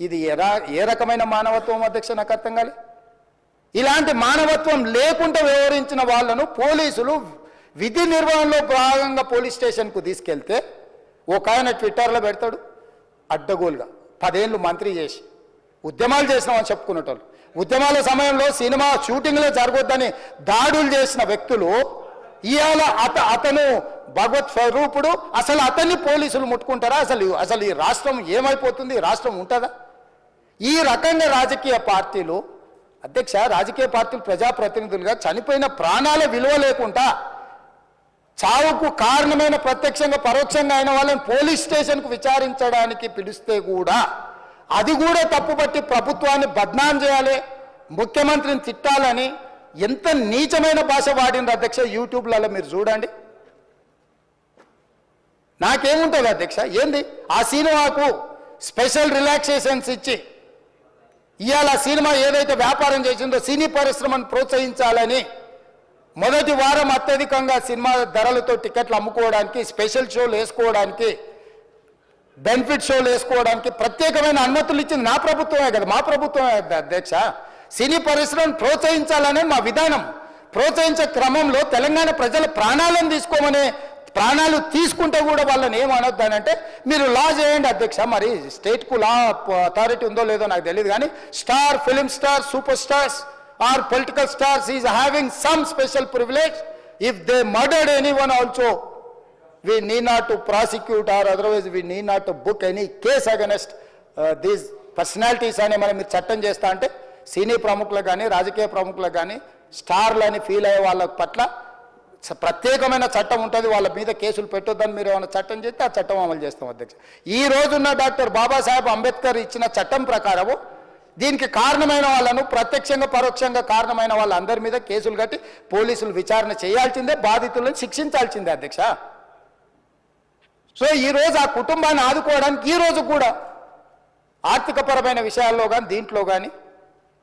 ఇది ఎరా ఏ రకమైన మానవత్వం అధ్యక్ష నాకు అర్థం కాలే ఇలాంటి మానవత్వం లేకుండా వ్యవహరించిన వాళ్ళను పోలీసులు విధి నిర్వహణలో భాగంగా పోలీస్ స్టేషన్కు తీసుకెళ్తే ఒక ఆయన ట్విట్టర్లో పెడతాడు అడ్డగోలుగా. పదేళ్ళు మంత్రి చేసి ఉద్యమాలు చేసినామని చెప్పుకునేటోళ్ళు. ఉద్యమాల సమయంలో సినిమా షూటింగ్లో జరగొద్దని దాడులు చేసిన వ్యక్తులు ఇవాళ అత అతను భగవత్ స్వరూపుడు అసలు అతన్ని పోలీసులు ముట్టుకుంటారా? అసలు అసలు ఈ రాష్ట్రం ఏమైపోతుంది? రాష్ట్రం ఉంటుందా? ఈ రకంగా రాజకీయ పార్టీలు అధ్యక్ష రాజకీయ పార్టీలు ప్రజాప్రతినిధులుగా చనిపోయిన ప్రాణాల విలువ లేకుండా చావుకు కారణమైన ప్రత్యక్షంగా పరోక్షంగా అయిన వాళ్ళని పోలీస్ స్టేషన్కు విచారించడానికి పిలిస్తే కూడా అది కూడా తప్పుపట్టి ప్రభుత్వాన్ని బద్నాం చేయాలి ముఖ్యమంత్రిని తిట్టాలని ఎంత నీచమైన భాష వాడిన అధ్యక్ష? యూట్యూబ్లలో మీరు చూడండి. నాకేముంటుంది అధ్యక్ష? ఏంది? ఆ సినిమాకు స్పెషల్ రిలాక్సేషన్స్ ఇచ్చి ఇవాళ ఆ సినిమా ఏదైతే వ్యాపారం చేసిందో సినీ పరిశ్రమను ప్రోత్సహించాలని మొదటి వారం అత్యధికంగా సినిమా ధరలతో టికెట్లు అమ్ముకోవడానికి స్పెషల్ షోలు వేసుకోవడానికి బెనిఫిట్ షోలు వేసుకోవడానికి ప్రత్యేకమైన అనుమతులు ఇచ్చింది నా ప్రభుత్వమే కదా? మా ప్రభుత్వమే కదా అధ్యక్ష? సినీ పరిశ్రమను ప్రోత్సహించాలనే మా విధానం. ప్రోత్సహించే క్రమంలో తెలంగాణ ప్రజల ప్రాణాలను తీసుకోమనే ప్రాణాలు తీసుకుంటే కూడా వాళ్ళని ఏమనొద్దానంటే మీరు లా చేయండి అధ్యక్ష మరి స్టేట్కు లా అథారిటీ ఉందో లేదో నాకు తెలియదు కానీ star film star super stars or political stars is having some special privilege. If they murdered any one also we need not to prosecute or otherwise we need not to book any case against uh, these personalities అనే మనం మీరు చట్టం చేస్తా అంటే సినీ ప్రముఖులకు కానీ రాజకీయ ప్రముఖులకు కానీ స్టార్లు అని ఫీల్ అయ్యే వాళ్ళ పట్ల ప్రత్యేకమైన చట్టం ఉంటుంది. వాళ్ళ మీద కేసులు పెట్టొద్దని మీరు ఏమైనా చట్టం చేస్తే ఆ చట్టం అమలు చేస్తాం అధ్యక్ష. ఈ రోజున్న డాక్టర్ బాబాసాహెబ్ అంబేద్కర్ ఇచ్చిన చట్టం ప్రకారము దీనికి కారణమైన వాళ్ళను ప్రత్యక్షంగా పరోక్షంగా కారణమైన వాళ్ళందరి మీద కేసులు కట్టి పోలీసులు విచారణ చేయాల్సిందే బాధితులను శిక్షించాల్సిందే అధ్యక్ష. సో ఈ రోజు ఆ కుటుంబాన్ని ఆదుకోవడానికి ఈ రోజు కూడా ఆర్థికపరమైన విషయాల్లో కానీ దీంట్లో కానీ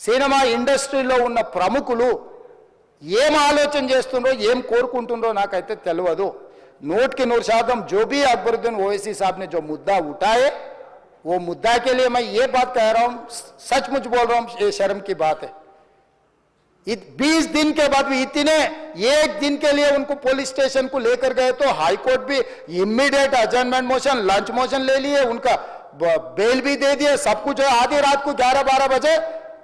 సినిమా ఇండస్ట్రీలో ఉన్న ప్రముఖులు ఏం ఆలోచన చేస్తుండ్రో ఏం కోరుకుంటుండ్రో నాకైతే తెలియదు नोट के नूर शादम जो भी अकबरुद्दीन ओवैसी साहब ने जो मुद्दा उठाए वो मुद्दा के लिए मैं ये बात कह रहा हूं सचमुच बोल रहा हूं ये शर्म की बात है बीस दिन के बाद भी इतने एक दिन के लिए उनको पुलिस स्टेशन को लेकर गए तो हाई कोर्ट भी immediate adjournment motion lunch motion ले लिए उनका ब- बेल भी दे दिए सब कुछ है आधी रात को ग्यारह बारह बजे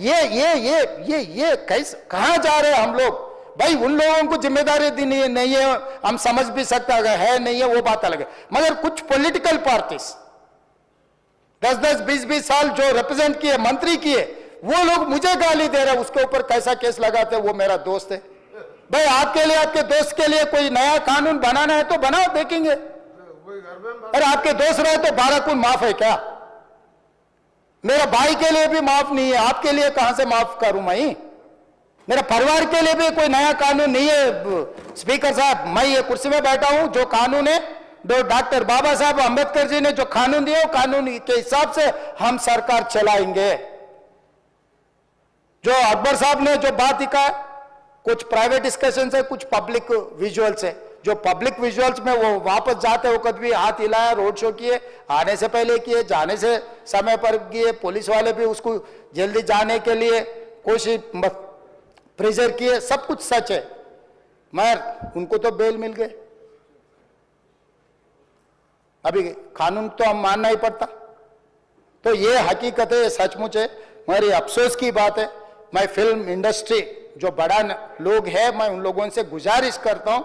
ये ये ये ये ये कैसे कहाँ जा रहे हैं हम लोग? भाई उन लोगों को ज़िम्मेदारी दी नहीं है नहीं है हम समझ भी सकते अगर है नहीं है वो बात अलग है। मगर कुछ पॉलिटिकल पार्टीज़ दस दस बीस बीस साल जो रिप्रेजेंट किए मंत्री किए वो लोग मुझे गाली दे रहे हैं उसके ऊपर कैसा केस लगाते हैं वो मेरा दोस्त है। भाई आपके लिए आपके दोस्त के लिए कोई नया कानून बनाना है तो बनाओ देखेंगे। अरे आपके दोस्त रहे तो बारह कुल माफ़ है क्या? मेरा भाई के लिए भी माफ़ नहीं है, आपके लिए कहाँ से माफ़ करूँ मैं? मेरा परिवार के लिए भी कोई नया कानून नहीं है, स्पीकर साहब, मैं ये कुर्सी में बैठा हूँ, जो कानून है, जो डॉक्टर बाबा साहब अंबेडकर जी ने जो कानून दिया कानून के हिसाब से हम सरकार चलाएँगे। जो अकबर साहब ने जो बात दिखा, कुछ प्राइवेट डिस्कशन है कुछ पब्लिक विजुअल्स है जो पब्लिक विजुअल्स में वो वापस जाते वक्त भी हाथ हिलाया रोड शो किए, आने से पहले किए, जाने से समय पर किए पुलिस वाले भी उसको जल्दी जाने के लिए कोशिश प्रेजर किए, सब कुछ सच है। मगर उनको तो बेल मिल गए। अभी कानून तो हम मानना ही पड़ता। तो ये हकीकत है, ये सचमुच है। मेरी अफसोस की बात है। मैं फ़िल्म इंडस्ट्री जो बड़ा लोग है, मैं उन लोगों से गुजारिश करता हूँ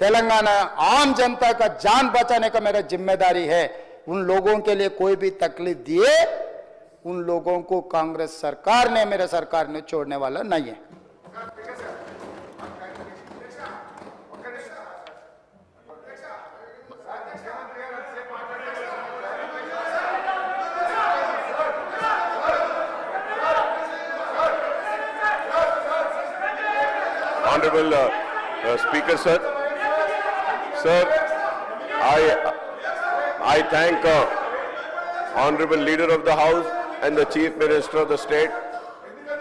तेलंगाना आम जनता का जान बचाने का मेरा ज़िम्मेदारी है उन लोगों के लिए कोई भी तकलीफ़ दिए उन लोगों को कांग्रेस सरकार ने मेरे सरकार ने छोड़ने वाला नहीं है Honorable uh, uh, Speaker, sir. Sir, I, I thank uh, Honorable Leader of the House and the Chief Minister of the State